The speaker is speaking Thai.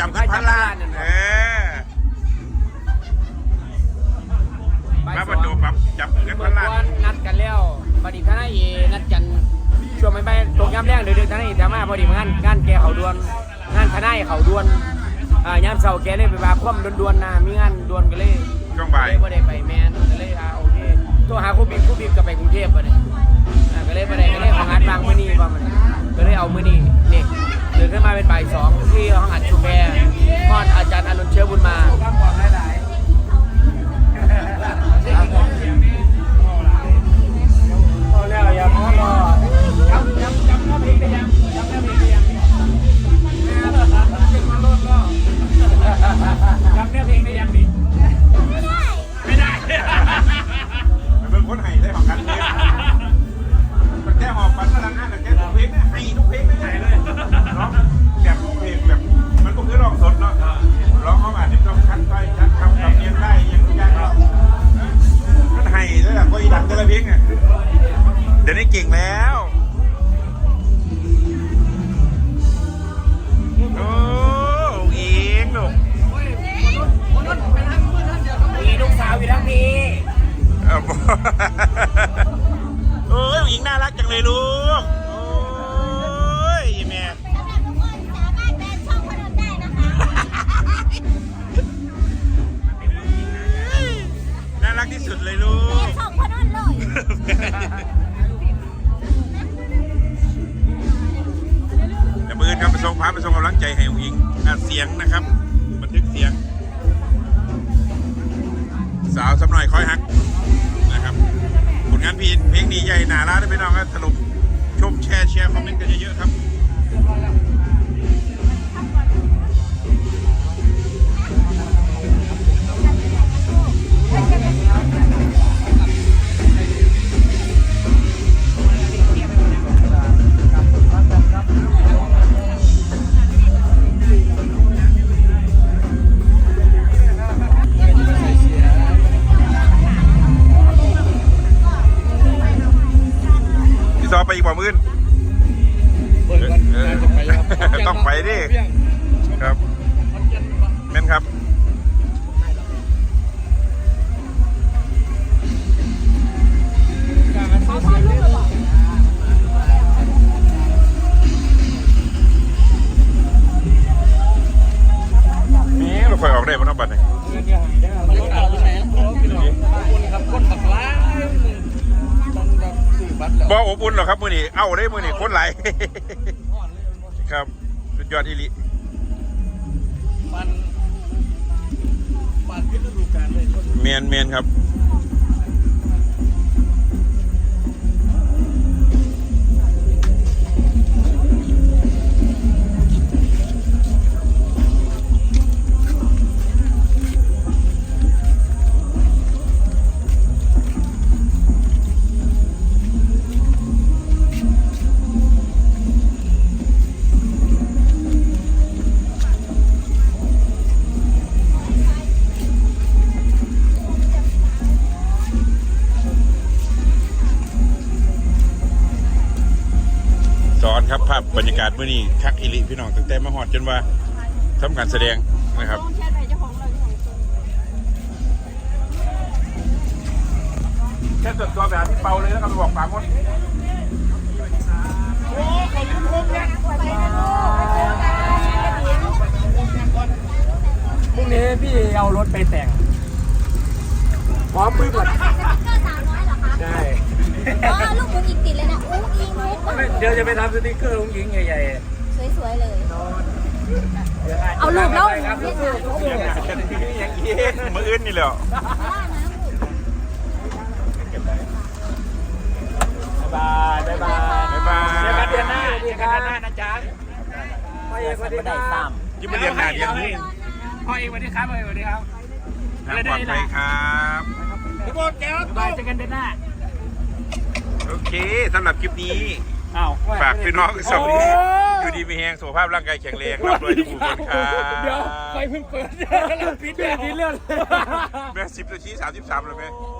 จว่าจำขึ้นพันล้านเออมาพ่อโจปั๊บจำขึ้นเมื่พัอนล้านก่อนนัดกันแล้วพอดีทนายเอนัดกันช่วงไม่ไปตกย้ำแรงเดือดๆทนายเอจะมาพอดีงานงานแกเขาดวนงานทนายเขาดวนอ่ายามเสาร์แกเลยไปว่าคว่ำดวนๆนะมีงานดวนกันเลยช่วงบ่ายก็เลยไปแมนก็เลยอ่าโอเคโทรหาครูบิ๊กครูบิ๊กก็ไปกรุงเทพไปเลยอ่าก็เลยไปได้ก็เลยของอัดบางมื้อนี้ว่ามันก็เลยเอามื้อนี้นี่ ตื่นขึ้นมาเป็นบ่ายสองที่ห้องอัดชุมแพพอดอาจารย์อนุเชื้อบุญมา พี่ เออบอกโอ้ยหญิงน่ารักจังเลยลูก โอ้ยแม่ สำหรับทุกคนสามารถแบนช่องพนมได้นะคะน่ารักที่สุดเลยลูกช่องพนมเลย แต่มือครับไปส่งพาไปส่งกำลังใจให้หญิงอัดเสียงนะครับ บันทึกเสียง สาวสำหน่อยคอยฮักนะครับผลงานเพลงเพลงนี้ใหญ่หนา บ่อบอุ่นหรอกครับมือนี้เอ้าได้มือนี้คนไหลาย ครับสุดยอดอีหลิมันปาดพิษฤดูกาลเลย เมียนเมียนครับากาศมื้อนี้คักอิลิพี่น้องตั้งแต่มาฮอดจนว่าทำการแสดงนะครับต้องแชร์ไปเจ้าของเราที่ของตนแค่ส่วนตัวแบบพี่เปาเลยแล้วก็ไปบอกปากคนโอ้ขอบคุณผมเนี่ยพรุ่งนี้พี่เอารถไปแต่งพร้อมปื้มหมดสติ๊กเกอร์สาวน้อยเหรอคะใช่อ๋อลูกหมูอีกติดเลยนะ อุ้งอิงลูกเดี๋ยวจะไปทำสติ๊กเกอร์ลุงหญิงใหญ่สวยๆเลย ๆเอารูปแล้ว ครับเล่นสู้หนังๆสู้อย่างเย็นมืออื่นนี่แหละล่านะลูกๆบายบายบายบ๊ายบายเจอกันเดือนหน้าเจอกันเดือนหน้านะจ๊ะพ่อเอกสวัสดีครับยิ้มมาเรียนหน้าเรียนนี้พ่อเอกสวัสดีครับพ่อเอกสวัสดีครับ ทางปลอดภัยครับพี่บอลแก้วบายเจอกันเดือนหน้า โอเคสำหรับคลิปนี้ อ้าวฝากพี่น้องสวัสดีอยู่ดีมีแหงสุขภาพร่างกายแข็งแรงร่ำรวยทุกคนครับเดี๋ยวไฟเพิ่งเปิดเราปิดแบบนี้เรื่องแม่สิบนาทีสามสิบสามเลยไหมยอดครับ